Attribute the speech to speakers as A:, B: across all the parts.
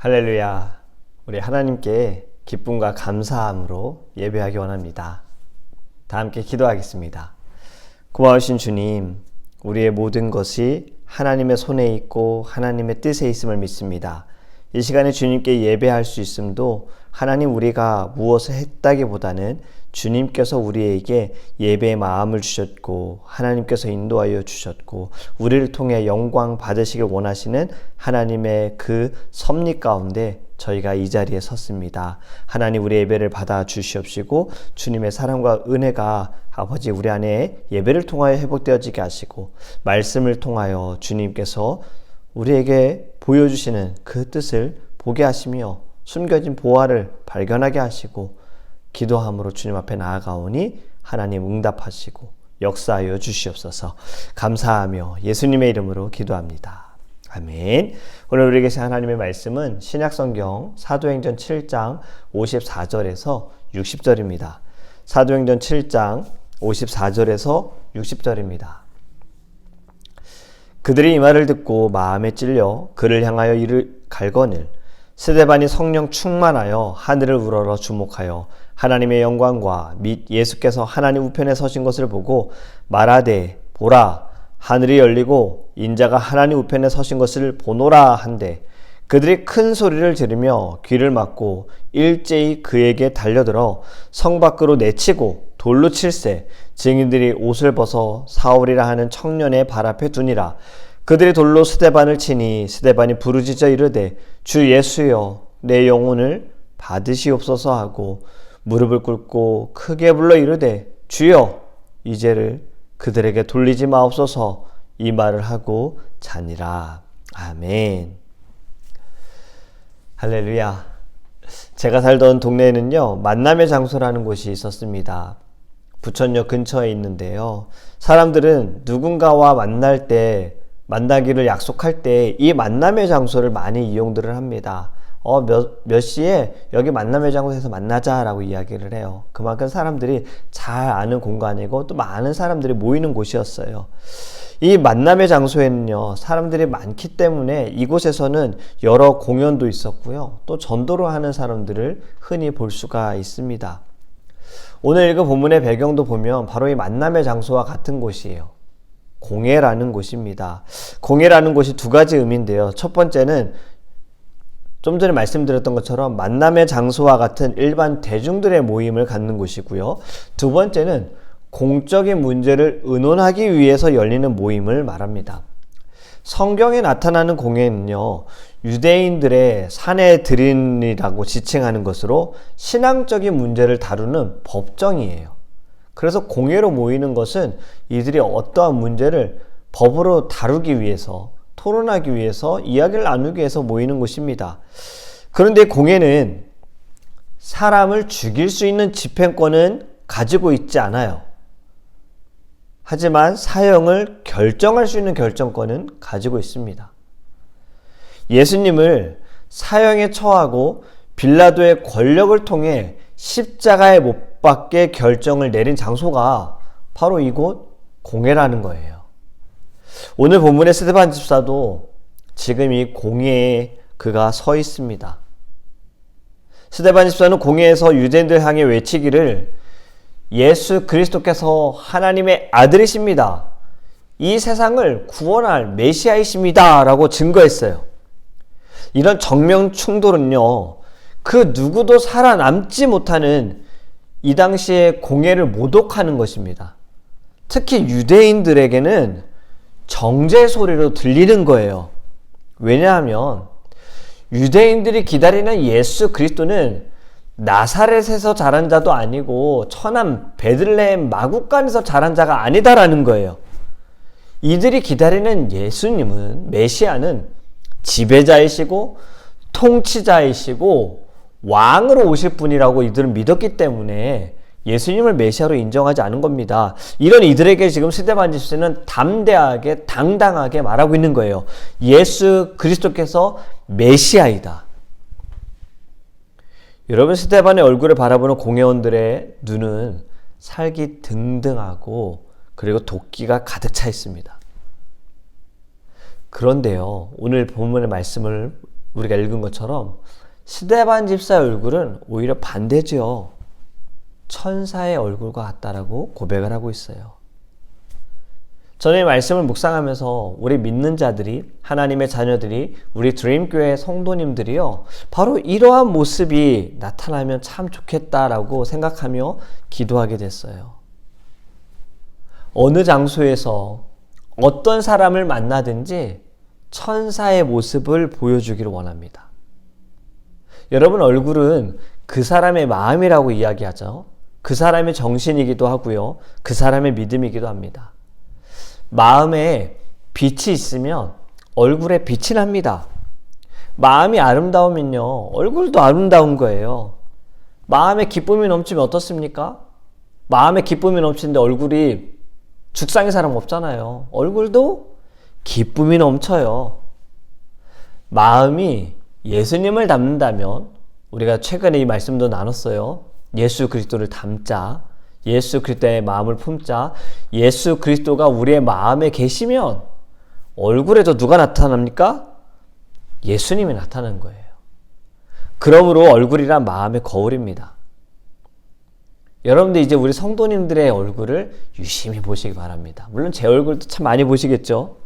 A: 할렐루야. 우리 하나님께 기쁨과 감사함으로 예배하기 원합니다. 다 함께 기도하겠습니다. 고마우신 주님, 우리의 모든 것이 하나님의 손에 있고 하나님의 뜻에 있음을 믿습니다. 이 시간에 주님께 예배할 수 있음도 하나님 우리가 무엇을 했다기보다는 주님께서 우리에게 예배의 마음을 주셨고 하나님께서 인도하여 주셨고 우리를 통해 영광 받으시길 원하시는 하나님의 그 섭리 가운데 저희가 이 자리에 섰습니다. 하나님 우리 예배를 받아 주시옵시고 주님의 사랑과 은혜가 아버지 우리 안에 예배를 통하여 회복되어지게 하시고 말씀을 통하여 주님께서 우리에게 보여주시는 그 뜻을 보게 하시며 숨겨진 보화를 발견하게 하시고 기도함으로 주님 앞에 나아가오니 하나님 응답하시고 역사하여 주시옵소서 감사하며 예수님의 이름으로 기도합니다. 아멘. 오늘 우리에게 하나님의 말씀은 신약성경 사도행전 7장 54절에서 60절입니다. 사도행전 7장 54절에서 60절입니다. 그들이 이 말을 듣고 마음에 찔려 그를 향하여 이를 갈거늘 스데반이 성령 충만하여 하늘을 우러러 주목하여 하나님의 영광과 및 예수께서 하나님 우편에 서신 것을 보고 말하되 보라 하늘이 열리고 인자가 하나님 우편에 서신 것을 보노라 한데 그들이 큰 소리를 지르며 귀를 막고 일제히 그에게 달려들어 성 밖으로 내치고 돌로 칠세 증인들이 옷을 벗어 사울이라 하는 청년의 발 앞에 두니라 그들이 돌로 스데반을 치니 스데반이 부르짖어 이르되 주 예수여 내 영혼을 받으시옵소서 하고 무릎을 꿇고 크게 불러 이르되 주여 이제를 그들에게 돌리지 마옵소서. 이 말을 하고 자니라. 아멘. 할렐루야. 제가 살던 동네에는요 만남의 장소라는 곳이 있었습니다. 부천역 근처에 있는데요. 사람들은 누군가와 만날 때 만나기를 약속할 때 이 만남의 장소를 많이 이용들을 합니다. 어, 몇, 몇 시에 여기 만남의 장소에서 만나자라고 이야기를 해요. 그만큼 사람들이 잘 아는 공간이고 또 많은 사람들이 모이는 곳이었어요. 이 만남의 장소에는요, 사람들이 많기 때문에 이곳에서는 여러 공연도 있었고요. 또 전도를 하는 사람들을 흔히 볼 수가 있습니다. 오늘 읽은 본문의 배경도 보면 바로 이 만남의 장소와 같은 곳이에요. 공예라는 곳입니다. 공예라는 곳이 두 가지 의미인데요. 첫 번째는 좀 전에 말씀드렸던 것처럼 만남의 장소와 같은 일반 대중들의 모임을 갖는 곳이고요. 두 번째는 공적인 문제를 의논하기 위해서 열리는 모임을 말합니다. 성경에 나타나는 공예는요, 유대인들의 사내 들인이라고 지칭하는 것으로 신앙적인 문제를 다루는 법정이에요. 그래서 공예로 모이는 것은 이들이 어떠한 문제를 법으로 다루기 위해서 토론하기 위해서 이야기를 나누기 위해서 모이는 곳입니다. 그런데 공예는 사람을 죽일 수 있는 집행권은 가지고 있지 않아요. 하지만 사형을 결정할 수 있는 결정권은 가지고 있습니다. 예수님을 사형에 처하고 빌라도의 권력을 통해 십자가에 못 박게 결정을 내린 장소가 바로 이곳 공예라는 거예요. 오늘 본문의 스테반 집사도 지금 이 공예에 그가 서 있습니다. 스테반 집사는 공예에서 유대인들 향해 외치기를 예수 그리스도께서 하나님의 아들이십니다. 이 세상을 구원할 메시아이십니다. 라고 증거했어요. 이런 정명 충돌은요, 그 누구도 살아남지 못하는 이 당시에 공예를 모독하는 것입니다. 특히 유대인들에게는 정제 소리로 들리는 거예요. 왜냐하면 유대인들이 기다리는 예수 그리스도는 나사렛에서 자란 자도 아니고 천안 베들레헴 마국간에서 자란 자가 아니다라는 거예요. 이들이 기다리는 예수님은 메시아는 지배자이시고 통치자이시고 왕으로 오실 분이라고 이들은 믿었기 때문에 예수님을 메시아로 인정하지 않은 겁니다. 이런 이들에게 지금 스데반 집사는 담대하게 당당하게 말하고 있는 거예요. 예수 그리스도께서 메시아이다. 여러분 스데반의 얼굴을 바라보는 공회원들의 눈은 살기 등등하고 그리고 도끼가 가득 차 있습니다. 그런데요, 오늘 본문의 말씀을 우리가 읽은 것처럼 스데반 집사의 얼굴은 오히려 반대죠. 천사의 얼굴과 같다라고 고백을 하고 있어요. 저는 이 말씀을 묵상하면서 우리 믿는 자들이 하나님의 자녀들이 우리 드림교회 성도님들이요 바로 이러한 모습이 나타나면 참 좋겠다라고 생각하며 기도하게 됐어요. 어느 장소에서 어떤 사람을 만나든지 천사의 모습을 보여주기를 원합니다. 여러분 얼굴은 그 사람의 마음이라고 이야기하죠. 그 사람의 정신이기도 하고요. 그 사람의 믿음이기도 합니다. 마음에 빛이 있으면 얼굴에 빛이 납니다. 마음이 아름다우면요. 얼굴도 아름다운 거예요. 마음에 기쁨이 넘치면 어떻습니까? 마음에 기쁨이 넘치는데 얼굴이 죽상의 사람 없잖아요. 얼굴도 기쁨이 넘쳐요. 마음이 예수님을 닮는다면 우리가 최근에 이 말씀도 나눴어요. 예수 그리스도를 닮자. 예수 그리스도의 마음을 품자. 예수 그리스도가 우리의 마음에 계시면 얼굴에도 누가 나타납니까? 예수님이 나타나는 거예요. 그러므로 얼굴이란 마음의 거울입니다. 여러분들 이제 우리 성도님들의 얼굴을 유심히 보시기 바랍니다. 물론 제 얼굴도 참 많이 보시겠죠?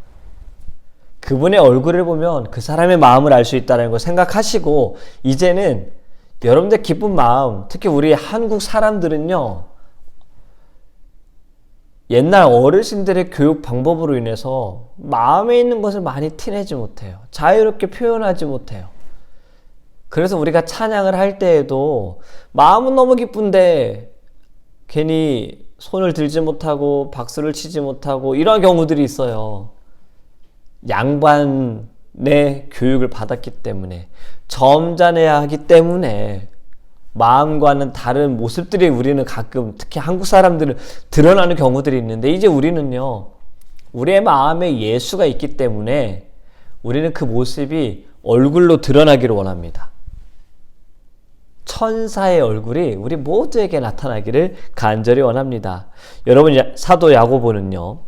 A: 그분의 얼굴을 보면 그 사람의 마음을 알 수 있다는 걸 생각하시고 이제는 여러분들 기쁜 마음, 특히 우리 한국 사람들은요, 옛날 어르신들의 교육 방법으로 인해서 마음에 있는 것을 많이 티내지 못해요. 자유롭게 표현하지 못해요. 그래서 우리가 찬양을 할 때에도 마음은 너무 기쁜데 괜히 손을 들지 못하고 박수를 치지 못하고 이런 경우들이 있어요. 양반의 교육을 받았기 때문에 점잖아야 하기 때문에 마음과는 다른 모습들이 우리는 가끔 특히 한국 사람들은 드러나는 경우들이 있는데 이제 우리는요 우리의 마음에 예수가 있기 때문에 우리는 그 모습이 얼굴로 드러나기를 원합니다. 천사의 얼굴이 우리 모두에게 나타나기를 간절히 원합니다. 여러분 사도 야고보는요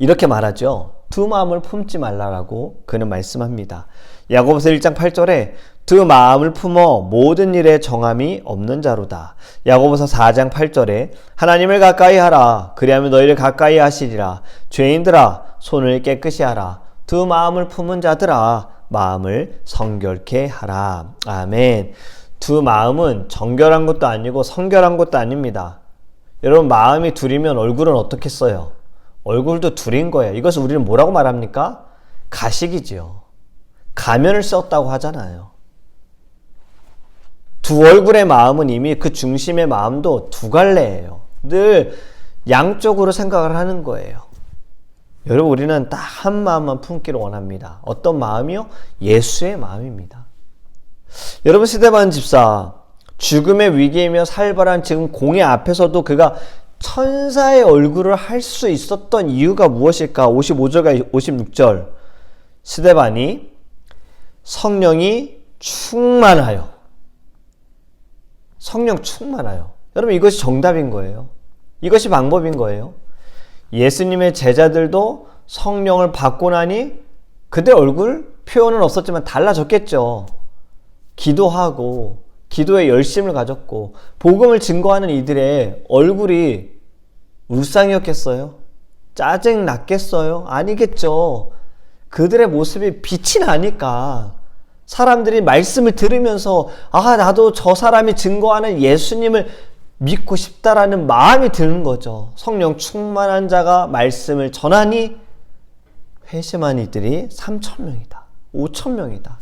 A: 이렇게 말하죠. 두 마음을 품지 말라라고 그는 말씀합니다. 야고보서 1장 8절에 두 마음을 품어 모든 일에 정함이 없는 자로다. 야고보서 4장 8절에 하나님을 가까이 하라. 그리하면 너희를 가까이 하시리라. 죄인들아 손을 깨끗이 하라. 두 마음을 품은 자들아 마음을 성결케 하라. 아멘. 두 마음은 정결한 것도 아니고 성결한 것도 아닙니다. 여러분 마음이 둘이면 얼굴은 어떻겠어요? 얼굴도 둘인 거예요. 이것을 우리는 뭐라고 말합니까? 가식이지요. 가면을 썼다고 하잖아요. 두 얼굴의 마음은 이미 그 중심의 마음도 두 갈래예요. 늘 양쪽으로 생각을 하는 거예요. 여러분 우리는 딱 한 마음만 품기를 원합니다. 어떤 마음이요? 예수의 마음입니다. 여러분 스데반 집사 죽음의 위기이며 살벌한 지금 공의 앞에서도 그가 천사의 얼굴을 할 수 있었던 이유가 무엇일까? 55절과 56절. 스데반이 성령이 충만하여. 성령 충만하여. 여러분 이것이 정답인 거예요. 이것이 방법인 거예요. 예수님의 제자들도 성령을 받고 나니 그들 얼굴 표현은 없었지만 달라졌겠죠. 기도하고 기도에 열심을 가졌고 복음을 증거하는 이들의 얼굴이 울상이었겠어요? 짜증 났겠어요? 아니겠죠. 그들의 모습이 빛이 나니까 사람들이 말씀을 들으면서 아 나도 저 사람이 증거하는 예수님을 믿고 싶다라는 마음이 드는 거죠. 성령 충만한 자가 말씀을 전하니 회심한 이들이 3천 명이다. 5천 명이다.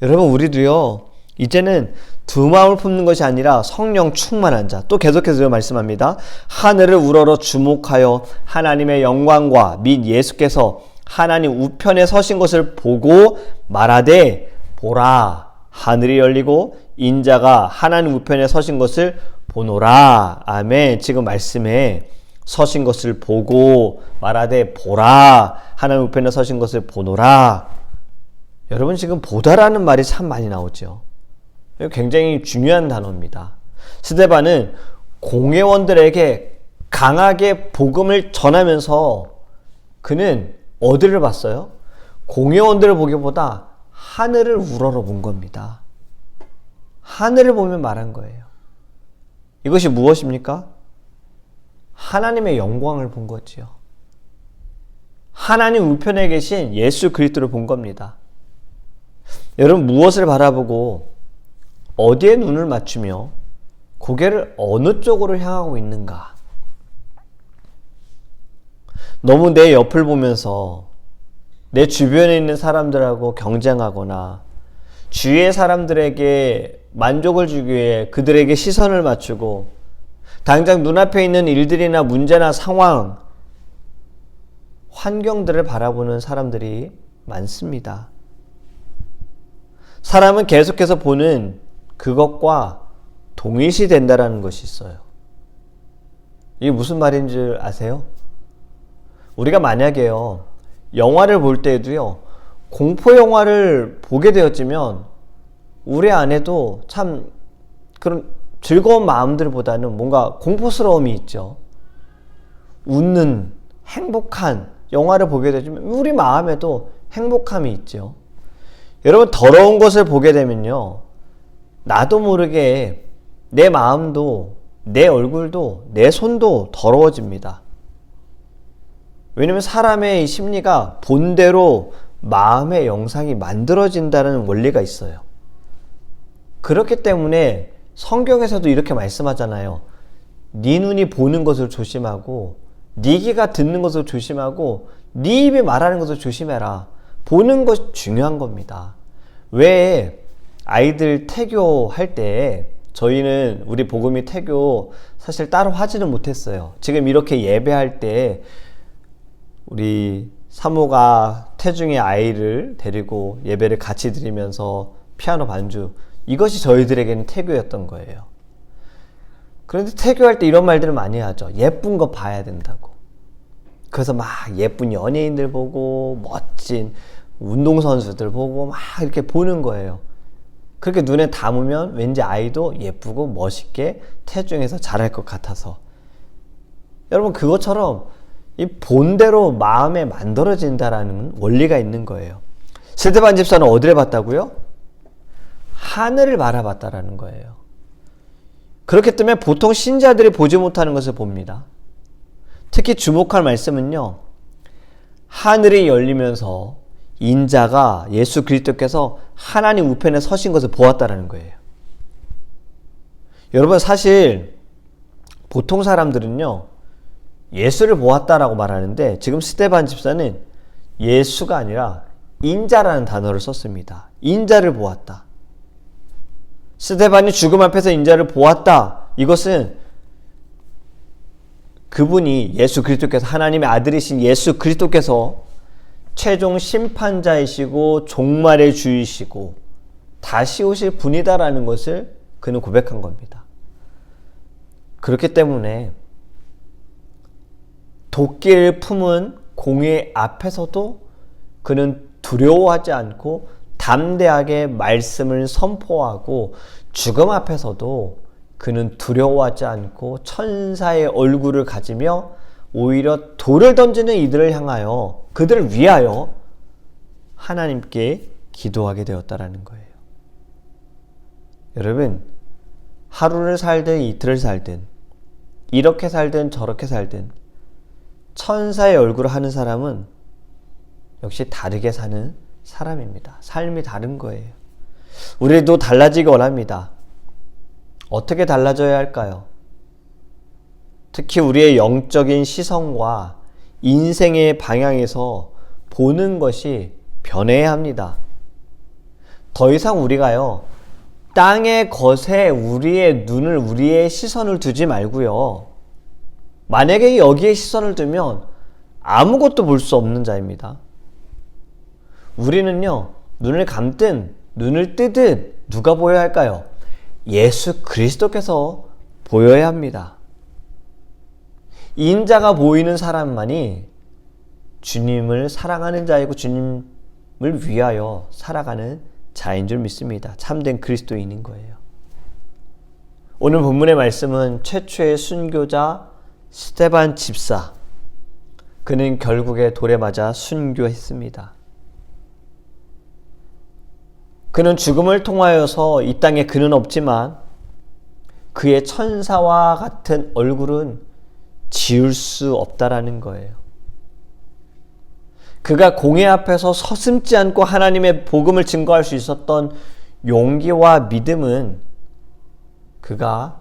A: 여러분 우리도요. 이제는 두 마음을 품는 것이 아니라 성령 충만한 자. 또 계속해서 말씀합니다. 하늘을 우러러 주목하여 하나님의 영광과 및 예수께서 하나님 우편에 서신 것을 보고 말하되 보라 하늘이 열리고 인자가 하나님 우편에 서신 것을 보노라. 아멘. 지금 말씀에 서신 것을 보고 말하되 보라 하나님 우편에 서신 것을 보노라. 여러분 지금 보다라는 말이 참 많이 나오죠. 굉장히 중요한 단어입니다. 스데반은 공회원들에게 강하게 복음을 전하면서 그는 어디를 봤어요? 공회원들을 보기보다 하늘을 우러러 본 겁니다. 하늘을 보며 말한 거예요. 이것이 무엇입니까? 하나님의 영광을 본 거지요. 하나님 우편에 계신 예수 그리스도를 본 겁니다. 여러분 무엇을 바라보고 어디에 눈을 맞추며 고개를 어느 쪽으로 향하고 있는가? 너무 내 옆을 보면서 내 주변에 있는 사람들하고 경쟁하거나 주위의 사람들에게 만족을 주기 위해 그들에게 시선을 맞추고 당장 눈앞에 있는 일들이나 문제나 상황, 환경들을 바라보는 사람들이 많습니다. 사람은 계속해서 보는 그것과 동일시 된다라는 것이 있어요. 이게 무슨 말인 줄 아세요? 우리가 만약에요, 영화를 볼 때에도요, 공포 영화를 보게 되었지만, 우리 안에도 참 그런 즐거운 마음들보다는 뭔가 공포스러움이 있죠. 웃는, 행복한 영화를 보게 되지만, 우리 마음에도 행복함이 있죠. 여러분, 더러운 것을 보게 되면요, 나도 모르게 내 마음도, 내 얼굴도, 내 손도 더러워집니다. 왜냐면 사람의 심리가 본대로 마음의 영상이 만들어진다는 원리가 있어요. 그렇기 때문에 성경에서도 이렇게 말씀하잖아요. 네 눈이 보는 것을 조심하고 네 귀가 듣는 것을 조심하고 네 입이 말하는 것을 조심해라. 보는 것이 중요한 겁니다. 왜 아이들 태교할 때 저희는 우리 복음이 태교 사실 따로 하지는 못했어요. 지금 이렇게 예배할 때 우리 사모가 태중의 아이를 데리고 예배를 같이 드리면서 피아노 반주 이것이 저희들에게는 태교였던 거예요. 그런데 태교할 때 이런 말들을 많이 하죠. 예쁜 거 봐야 된다고. 그래서 막 예쁜 연예인들 보고 멋진 운동선수들 보고 막 이렇게 보는 거예요. 그렇게 눈에 담으면 왠지 아이도 예쁘고 멋있게 태중에서 잘할 것 같아서. 여러분, 그것처럼 이 본대로 마음에 만들어진다라는 원리가 있는 거예요. 스테반 집사는 어디를 봤다고요? 하늘을 바라봤다라는 거예요. 그렇기 때문에 보통 신자들이 보지 못하는 것을 봅니다. 특히 주목할 말씀은요. 하늘이 열리면서 인자가 예수 그리스도께서 하나님 우편에 서신 것을 보았다라는 거예요. 여러분 사실 보통 사람들은요. 예수를 보았다라고 말하는데 지금 스테반 집사는 예수가 아니라 인자라는 단어를 썼습니다. 인자를 보았다. 스테반이 죽음 앞에서 인자를 보았다. 이것은 그분이 예수 그리스도께서 하나님의 아들이신 예수 그리스도께서 최종 심판자이시고 종말의 주이시고 다시 오실 분이다라는 것을 그는 고백한 겁니다. 그렇기 때문에 도끼를 품은 공의 앞에서도 그는 두려워하지 않고 담대하게 말씀을 선포하고 죽음 앞에서도 그는 두려워하지 않고 천사의 얼굴을 가지며 오히려 돌을 던지는 이들을 향하여 그들을 위하여 하나님께 기도하게 되었다라는 거예요. 여러분, 하루를 살든 이틀을 살든 이렇게 살든 저렇게 살든 천사의 얼굴을 하는 사람은 역시 다르게 사는 사람입니다. 삶이 다른 거예요. 우리도 달라지기 원합니다. 어떻게 달라져야 할까요? 특히 우리의 영적인 시선과 인생의 방향에서 보는 것이 변해야 합니다. 더 이상 우리가요, 땅의 것에 우리의 눈을, 우리의 시선을 두지 말고요. 만약에 여기에 시선을 두면 아무것도 볼 수 없는 자입니다. 우리는요, 눈을 감든, 눈을 뜨든 누가 보여야 할까요? 예수 그리스도께서 보여야 합니다. 인자가 보이는 사람만이 주님을 사랑하는 자이고 주님을 위하여 살아가는 자인 줄 믿습니다. 참된 그리스도인인 거예요. 오늘 본문의 말씀은 최초의 순교자 스테반 집사. 그는 결국에 돌에 맞아 순교했습니다. 그는 죽음을 통하여서 이 땅에 그는 없지만 그의 천사와 같은 얼굴은 지울 수 없다라는 거예요. 그가 공회 앞에서 서슴지 않고 하나님의 복음을 증거할 수 있었던 용기와 믿음은 그가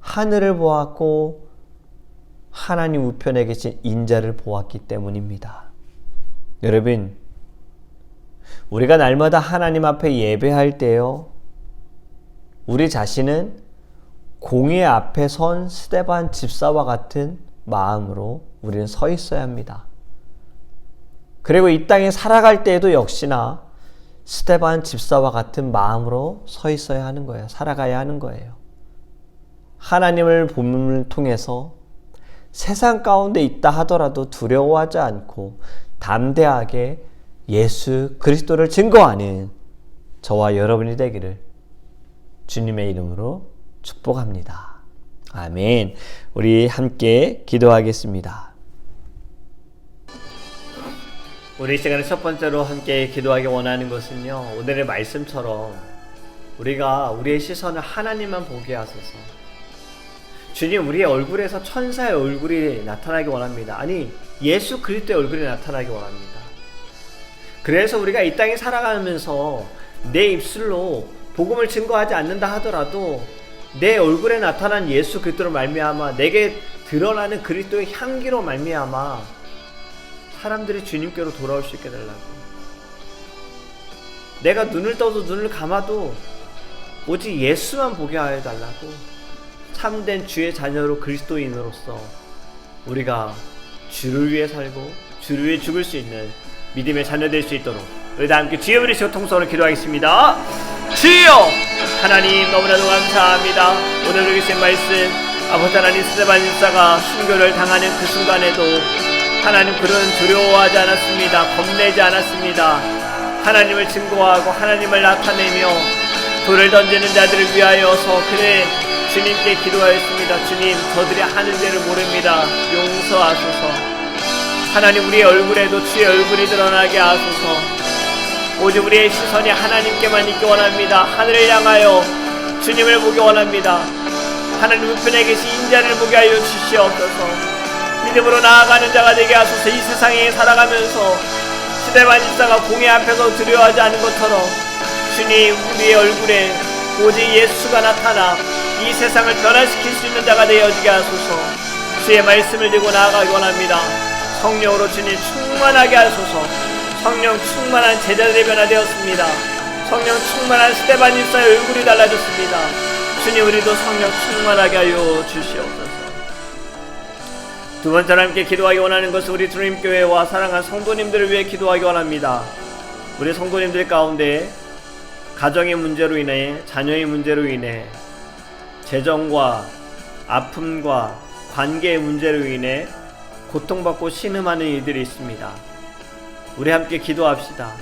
A: 하늘을 보았고 하나님 우편에 계신 인자를 보았기 때문입니다. 여러분, 우리가 날마다 하나님 앞에 예배할 때요, 우리 자신은 공의 앞에 선 스테반 집사와 같은 마음으로 우리는 서 있어야 합니다. 그리고 이 땅에 살아갈 때에도 역시나 스테반 집사와 같은 마음으로 서 있어야 하는 거예요. 살아가야 하는 거예요. 하나님을 본문을 통해서 세상 가운데 있다 하더라도 두려워하지 않고 담대하게 예수 그리스도를 증거하는 저와 여러분이 되기를 주님의 이름으로 축복합니다. 아멘. 우리 함께 기도하겠습니다. 우리 시간에 첫 번째로 함께 기도하기 원하는 것은요. 오늘의 말씀처럼 우리가 우리의 시선을 하나님만 보게 하소서. 주님 우리의 얼굴에서 천사의 얼굴이 나타나기 원합니다. 아니 예수 그리스도의 얼굴이 나타나기 원합니다. 그래서 우리가 이 땅에 살아가면서 내 입술로 복음을 증거하지 않는다 하더라도 내 얼굴에 나타난 예수 그리스도로 말미암아 내게 드러나는 그리스도의 향기로 말미암아 사람들이 주님께로 돌아올 수 있게 달라고. 내가 눈을 떠도 눈을 감아도 오직 예수만 보게 하여 달라고. 참된 주의 자녀로 그리스도인으로서 우리가 주를 위해 살고 주를 위해 죽을 수 있는 믿음의 자녀 될 수 있도록 우리 다 함께 주여 우리 통성으로 기도하겠습니다. 주여 하나님 너무나도 감사합니다. 오늘 주신 말씀 아버지 하나님 스테반 일사가 순교를 당하는 그 순간에도 하나님 그런 두려워하지 않았습니다. 겁내지 않았습니다. 하나님을 증거하고 하나님을 나타내며 돌을 던지는 자들을 위하여서 그래 주님께 기도하였습니다. 주님 저들이 하는 죄를 모릅니다. 용서하소서. 하나님 우리의 얼굴에도 주의 얼굴이 드러나게 하소서. 오직 우리의 시선이 하나님께만 있기 원합니다. 하늘을 향하여 주님을 보기 원합니다. 하나님 우편에 계신 인자를 보게 하여 주시옵소서. 믿음으로 나아가는 자가 되게 하소서. 이 세상에 살아가면서 시대만 일사가 공의 앞에서 두려워하지 않은 것처럼 주님 우리의 얼굴에 오직 예수가 나타나 이 세상을 변화시킬 수 있는 자가 되어지게 하소서. 주의 말씀을 들고 나아가기 원합니다. 성령으로 주님 충만하게 하소서. 성령 충만한 제자들이 변화되었습니다. 성령 충만한 스테반 일사의 얼굴이 달라졌습니다. 주님 우리도 성령 충만하게 하여 주시옵소서. 두 번째로 함께 기도하기 원하는 것은 우리 주님 교회와 사랑하는 성도님들을 위해 기도하기 원합니다. 우리 성도님들 가운데 가정의 문제로 인해 자녀의 문제로 인해 재정과 아픔과 관계의 문제로 인해 고통받고 신음하는 이들이 있습니다. 우리 함께 기도합시다.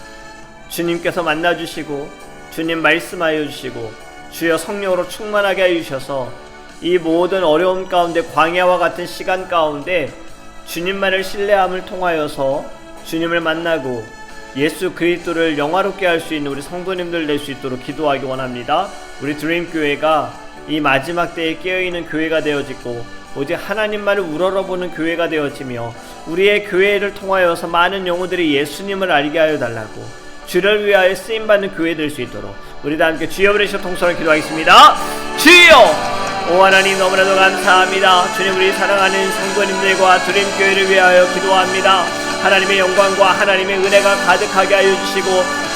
A: 주님께서 만나주시고 주님 말씀하여 주시고 주여 성령으로 충만하게 하여 주셔서 이 모든 어려움 가운데 광야와 같은 시간 가운데 주님만을 신뢰함을 통하여서 주님을 만나고 예수 그리스도를 영화롭게 할 수 있는 우리 성도님들 될 수 있도록 기도하기 원합니다. 우리 드림 교회가 이 마지막 때에 깨어 있는 교회가 되어지고 오직 하나님만을 우러러보는 교회가 되어지며 우리의 교회를 통하여서 많은 영혼들이 예수님을 알게 하여 달라고 주를 위하여 쓰임 받는 교회 될 수 있도록 우리 다 함께 주여 부르시어 통성을 기도하겠습니다. 주여 오 하나님 너무나도 감사합니다. 주님 우리 사랑하는 성도님들과 드림 교회를 위하여 기도합니다. 하나님의 영광과 하나님의 은혜가 가득하게 하여 주시고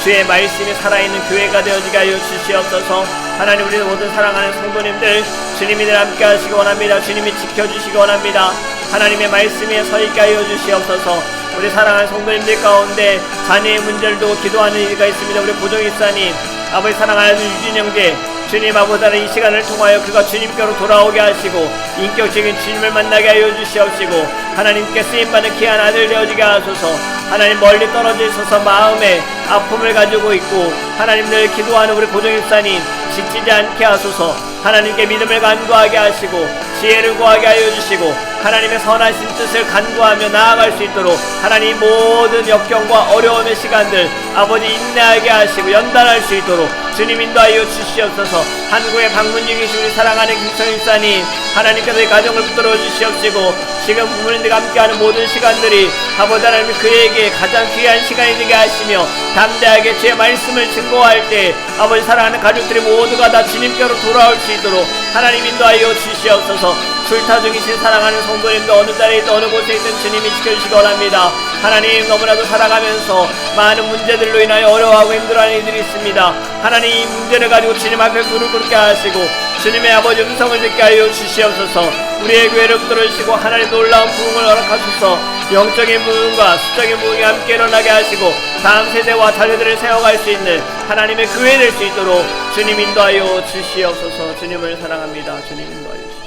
A: 주의 말씀이 살아있는 교회가 되어지게 하여 주시옵소서. 하나님 우리 모든 사랑하는 성도님들 주님이 늘 함께 하시기 원합니다. 주님이 지켜주시기 원합니다. 하나님의 말씀에 서 있게 하여 주시옵소서. 우리 사랑하는 성도님들 가운데 자녀의 문제도 기도하는 일가 있습니다. 우리 보정일사님 아버지 사랑하는 유진 형제 주님 아버지는 이 시간을 통하여 그가 주님께로 돌아오게 하시고 인격적인 주님을 만나게 하여 주시옵시고 하나님께 쓰임받는 귀한 아들 되어지게 하소서 하나님 멀리 떨어져 있어서 마음에 아픔을 가지고 있고 하나님 늘 기도하는 우리 고정입사님 지치지 않게 하소서. 하나님께 믿음을 간구하게 하시고 지혜를 구하게 하여 주시고 하나님의 선하신 뜻을 간구하며 나아갈 수 있도록 하나님 모든 역경과 어려움의 시간들 아버지 인내하게 하시고 연단할 수 있도록 주님 인도하여 주시옵소서. 한국의 방문 중이신 우리 사랑하는 김성일 사님 하나님께서 이 가정을 붙들어 주시옵시고 지금 부모님들과 함께하는 모든 시간들이 아버지 하나님 그에게 가장 귀한 시간이 되게 하시며 담대하게 제 말씀을 증거할 때 아버지 사랑하는 가족들이 모두가 다 주님께로 돌아올 수 있도록 하나님 인도하여 주시옵소서. 출타 중이신 사랑하는 성도님도 어느 자리에 있든 어느 곳에 있든 주님이 지켜주시기 원합니다. 하나님 너무나도 살아가면서 많은 문제들로 인하여 어려워하고 힘들어하는 이들이 있습니다. 하나님 이 문제를 가지고 주님 앞에 무릎 꿇게 하시고 주님의 아버지 음성을 듣게 하여 주시옵소서. 우리의 교회를 붙들어주시고 하나님 놀라운 부흥을 허락하소서. 영적인 부흥과 수적인 부흥이 함께 일어나게 하시고 다음 세대와 자녀들을 세워갈 수 있는 하나님의 교회 될 수 있도록 주님 인도하여 주시옵소서. 주님을 사랑합니다. 주님 인도하여 주시옵소서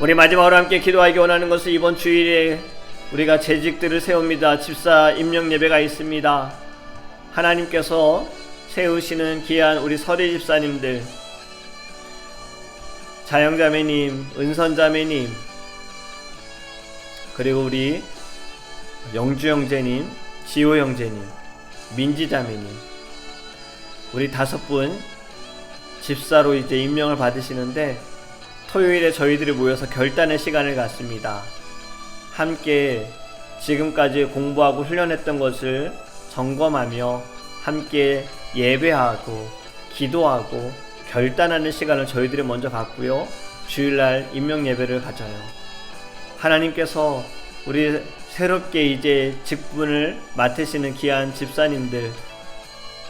A: 우리 마지막으로 함께 기도하기 원하는 것은 이번 주일에 우리가 재직들을 세웁니다. 집사 임명 예배가 있습니다. 하나님께서 세우시는 귀한 우리 서리 집사님들 자영자매님, 은선자매님, 그리고 우리 영주 형제님, 지호 형제님, 민지자매님, 우리 다섯 분 집사로 이제 임명을 받으시는데 토요일에 저희들이 모여서 결단의 시간을 갖습니다. 함께 지금까지 공부하고 훈련했던 것을 점검하며 함께 예배하고 기도하고 결단하는 시간을 저희들이 먼저 갖고요. 주일날 임명 예배를 가져요. 하나님께서 우리 새롭게 이제 직분을 맡으시는 귀한 집사님들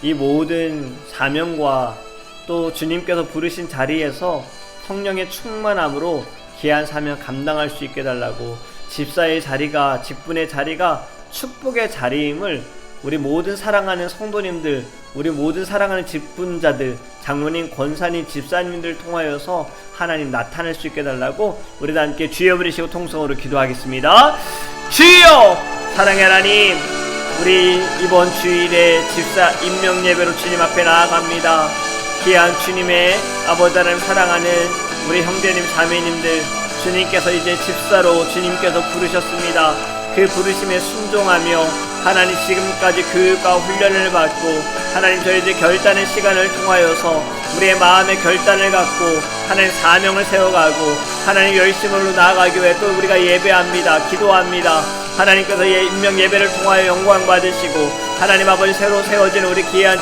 A: 이 모든 사명과 또 주님께서 부르신 자리에서 성령의 충만함으로 귀한 사명 감당할 수 있게 달라고 집사의 자리가 직분의 자리가 축복의 자리임을 우리 모든 사랑하는 성도님들, 우리 모든 사랑하는 직분자들, 장로님, 권사님, 집사님들 통하여서 하나님 나타낼 수 있게 달라고 우리 다 함께 주여 부르시고 통성으로 기도하겠습니다. 주여! 사랑의 하나님, 우리 이번 주일에 집사 임명 예배로 주님 앞에 나아갑니다. 귀한 주님의 아버지 하나님 사랑하는 우리 형제님 자매님들 주님께서 이제 집사로 주님께서 부르셨습니다. 그 부르심에 순종하며 하나님 지금까지 교육과 훈련을 받고 하나님 저희들 결단의 시간을 통하여서 우리의 마음의 결단을 갖고 하나님 사명을 세워가고 하나님 열심으로 나아가기 위해 또 우리가 예배합니다. 기도합니다. 하나님께서 예, 임명 예배를 통하여 영광 받으시고 하나님 아버지 새로 세워진 우리 귀한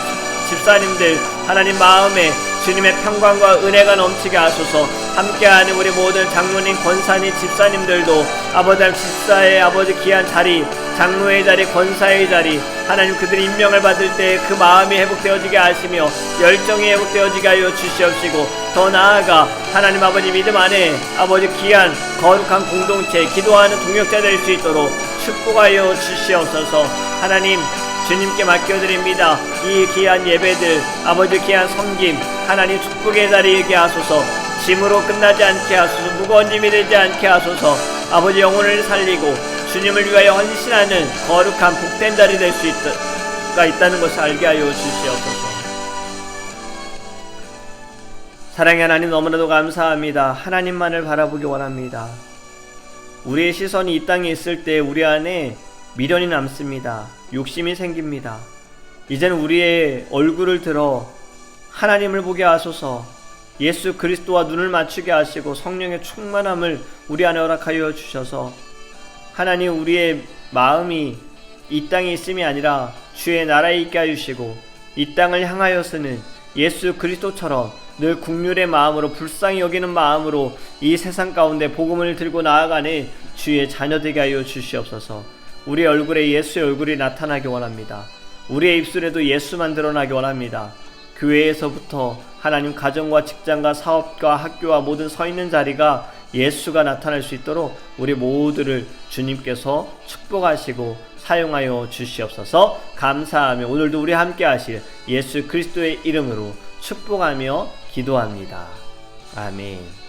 A: 집사님들 하나님 마음에 주님의 평강과 은혜가 넘치게 하소서 함께하는 우리 모든 장로님 권사님 집사님들도 아버지 집사의 아버지 귀한 자리 장로의 자리 권사의 자리 하나님 그들이 임명을 받을 때 그 마음이 회복되어지게 하시며 열정이 회복되어지게 하여 주시옵시고 더 나아가 하나님 아버지 믿음 안에 아버지 귀한 거룩한 공동체 기도하는 동역자 될 수 있도록 축복하여 주시옵소서 하나님 주님께 맡겨드립니다. 이 귀한 예배들, 아버지 귀한 섬김, 하나님 축복의 자리에 게 하소서, 짐으로 끝나지 않게 하소서, 무거운 짐이 되지 않게 하소서, 아버지 영혼을 살리고 주님을 위하여 헌신하는 거룩한 복된 자리 될 수 있다, 있다는 것을 알게 하여 주시옵소서. 사랑의 하나님 너무나도 감사합니다. 하나님만을 바라보기 원합니다. 우리의 시선이 이 땅에 있을 때 우리 안에 미련이 남습니다. 욕심이 생깁니다. 이제는 우리의 얼굴을 들어 하나님을 보게 하소서 예수 그리스도와 눈을 맞추게 하시고 성령의 충만함을 우리 안에 허락하여 주셔서 하나님 우리의 마음이 이 땅에 있음이 아니라 주의 나라에 있게 하시고 이 땅을 향하여서는 예수 그리스도처럼 늘 국률의 마음으로 불쌍히 여기는 마음으로 이 세상 가운데 복음을 들고 나아가는 주의 자녀 되게 하여 주시옵소서. 우리 얼굴에 예수의 얼굴이 나타나기 원합니다. 우리의 입술에도 예수만 드러나기 원합니다. 교회에서부터 하나님 가정과 직장과 사업과 학교와 모든 서 있는 자리가 예수가 나타날 수 있도록 우리 모두를 주님께서 축복하시고 사용하여 주시옵소서 감사하며 오늘도 우리 함께 하실 예수 그리스도의 이름으로 축복하며 기도합니다. 아멘.